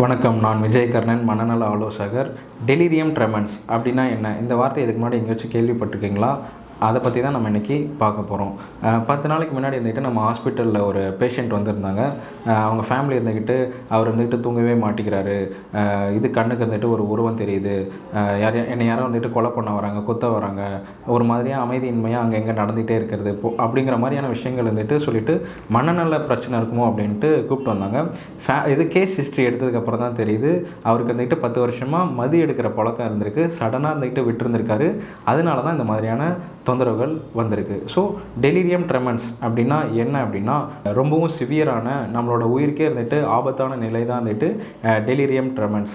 வணக்கம் நான் விஜயகர்ணன் மனநல ஆலோசகர். டெலிரியம் ட்ரெமன்ஸ் அப்படின்னா என்ன? இந்த வார்த்தை இதுக்கு முன்னாடி எங்கேயாச்சும் கேள்விப்பட்டிருக்கீங்களா? அதை பற்றி தான் நம்ம இன்றைக்கி பார்க்க போகிறோம் பத்து நாளைக்கு முன்னாடி இருந்துக்கிட்டு நம்ம ஹாஸ்பிட்டலில் ஒரு பேஷண்ட் வந்திருந்தாங்க. அவங்க ஃபேமிலி இருந்துக்கிட்டு அவர் இருந்துக்கிட்டு தூங்கவே மாட்டேங்கிறாரு. இது கண்ணுக்கு இருந்துட்டு ஒரு உருவம் தெரியுது. யார் என்னை யாரோ வந்துட்டு கொலை பண்ண வராங்க குத்த வராங்க. ஒரு மாதிரியாக அமைதியின்மையாக அங்கே எங்கே நடந்துகிட்டே இருக்கிறது. அப்படிங்கிற மாதிரியான விஷயங்கள் இருந்துட்டு சொல்லிட்டு மனநல பிரச்சனை இருக்குமோ அப்படின்ட்டு கூப்பிட்டு வந்தாங்க. ஃபே இது கேஸ் ஹிஸ்ட்ரி எடுத்ததுக்கப்புறம் தான் தெரியுது. அவருக்கு வந்துக்கிட்டு பத்து வருஷமாக மது எடுக்கிற பழக்கம் இருந்திருக்கு. சடனாக இருந்துக்கிட்டு விட்டுருந்துருக்காரு. அதனால தான் இந்த மாதிரியான தொந்தரவுகள் வந்திருக்கு. ஸோ டெலிரியம் ட்ரெமன்ஸ் அப்படின்னா என்ன அப்படின்னா ரொம்பவும் சிவியரான நம்மளோட உயிருக்கே இருந்துட்டு ஆபத்தான நிலை தான் வந்துட்டு டெலிரியம் ட்ரெமன்ஸ்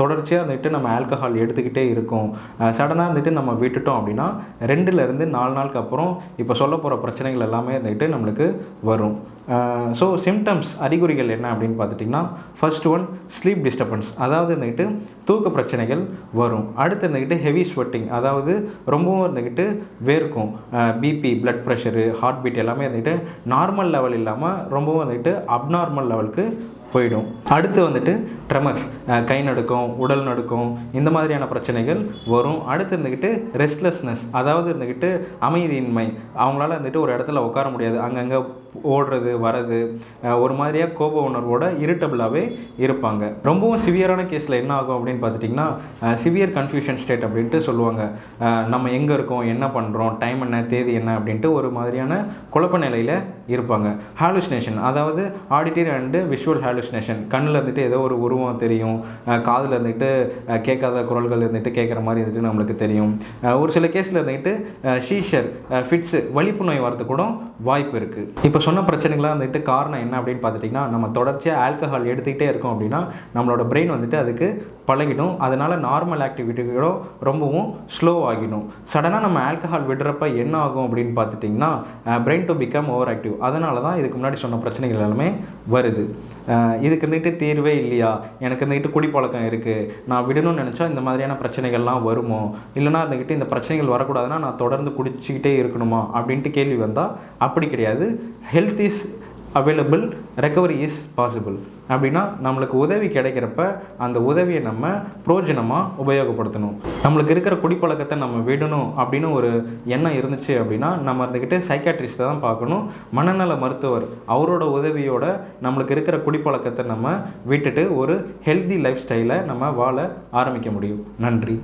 தொடர்ச்சியாக வந்துட்டு நம்ம ஆல்கஹால் எடுத்துக்கிட்டே இருக்கோம். சடனாக வந்துட்டு நம்ம விட்டுட்டோம் அப்படின்னா ரெண்டுலேருந்து நாலு நாளுக்கு அப்புறம் இப்போ சொல்ல போகிற பிரச்சனைகள் எல்லாமே வந்துட்டு நம்மளுக்கு வரும். ஸோ சிம்டம்ஸ் அறிகுறிகள் என்ன அப்படின்னு பார்த்துட்டிங்கன்னா ஃபர்ஸ்ட் ஒன் ஸ்லீப் டிஸ்டர்பன்ஸ் அதாவது இருந்துக்கிட்டு தூக்க பிரச்சனைகள் வரும். அடுத்து இருந்துக்கிட்டு ஹெவி ஸ்வெட்டிங் அதாவது ரொம்பவும் இருந்துக்கிட்டு வேர்க்கும். BP blood pressure heart beat எல்லாமே இருந்துக்கிட்டு நார்மல் லெவல் இல்லாமல் ரொம்பவும் வந்துக்கிட்டு அப்நார்மல் லெவலுக்கு போயிடும். அடுத்து வந்துட்டு ட்ரெமர்ஸ் கை நடுக்கம் உடல் நடுக்கம் இந்த மாதிரியான பிரச்சனைகள் வரும். அடுத்து இருந்துக்கிட்டு ரெஸ்ட்லெஸ்னஸ் அதாவது இருந்துக்கிட்டு அமைதியின்மை. அவங்களால இருந்துட்டு ஒரு இடத்துல உட்கார முடியாது. அங்கங்கே ஓடுறது வரது ஒரு மாதிரியாக கோப உணர்வோட இரிட்டபிளாகவே இருப்பாங்க. ரொம்பவும் சிவியரான கேஸில் என்ன ஆகும் அப்படின்னு பார்த்துட்டிங்கன்னா சிவியர் கன்ஃபியூஷன் ஸ்டேட் அப்படின்ட்டு சொல்லுவாங்க. நம்ம எங்கே இருக்கோம் என்ன பண்ணுறோம் டைம் என்ன தேதி என்ன அப்படின்ட்டு ஒரு மாதிரியான குழப்ப நிலையில் இருப்பாங்க. ஹாலுசினேஷன் அதாவது ஆடிட்டரி அண்டு விஷுவல் ஹாலுசினேஷன் கண்ணில் இருந்துட்டு ஏதோ ஒரு உருவம் தெரியும். காதில் இருந்துட்டு கேட்காத குரல்கள் இருந்துட்டு கேட்குற மாதிரி இருந்துட்டு நம்மளுக்கு தெரியும். ஒரு சில கேஸில் இருந்துட்டு ஷீஷர் ஃபிட்ஸு வலிப்பு நோய் வரது கூட வாய்ப்பு இருக்குது இப்போ சொன்ன பிரச்சனைகளாக வந்துட்டு காரணம் என்ன அப்படின்னு பார்த்துட்டிங்கன்னா நம்ம தொடர்ச்சியாக ஆல்கஹால் எடுத்துக்கிட்டே இருக்கோம் அப்படின்னா நம்மளோட பிரெயின் வந்துட்டு அதுக்கு பழகிடும். அதனால் நார்மல் ஆக்டிவிட்டிகளோ ரொம்பவும் ஸ்லோ ஆகிடும். சடனாக நம்ம ஆல்கஹால் விடுறப்ப என்ன ஆகும் அப்படின்னு பார்த்துட்டிங்கன்னா brain to become over active அதனால தான் இதுக்கு முன்னாடி சொன்ன பிரச்சனைகள் எல்லாமே வருது. இதுக்கு இருந்துகிட்டு தீர்வே இல்லையா? எனக்கு இருந்துக்கிட்டு குடிப்பழக்கம் இருக்குது நான் விடணும்னு நினச்சா இந்த மாதிரியான பிரச்சனைகள்லாம் வருமோ? இல்லைனா இருந்துக்கிட்டு இந்த பிரச்சனைகள் வரக்கூடாதுன்னா நான் தொடர்ந்து குடிச்சிக்கிட்டே இருக்கணுமா? அப்படின்ட்டு கேள்வி வந்தால் அப்படி கிடையாது. Health is available recovery is possible அப்படின்னா நம்மளுக்கு உதவி கிடைக்கிறப்ப அந்த உதவியை நம்ம புரோஜனமாக உபயோகப்படுத்தணும். நம்மளுக்கு இருக்கிற குடிப்பழக்கத்தை நம்ம விடணும் அப்படின்னு ஒரு எண்ணம் இருந்துச்சு அப்படின்னா நம்ம இருந்துக்கிட்டு சைக்காட்ரிஸ்ட்டை தான் பார்க்கணும். மனநல மருத்துவர் அவரோட உதவியோட நம்மளுக்கு இருக்கிற குடிப்பழக்கத்தை நம்ம விட்டுட்டு ஒரு ஹெல்தி லைஃப் ஸ்டைலை நம்ம வாழ ஆரம்பிக்க முடியும். நன்றி.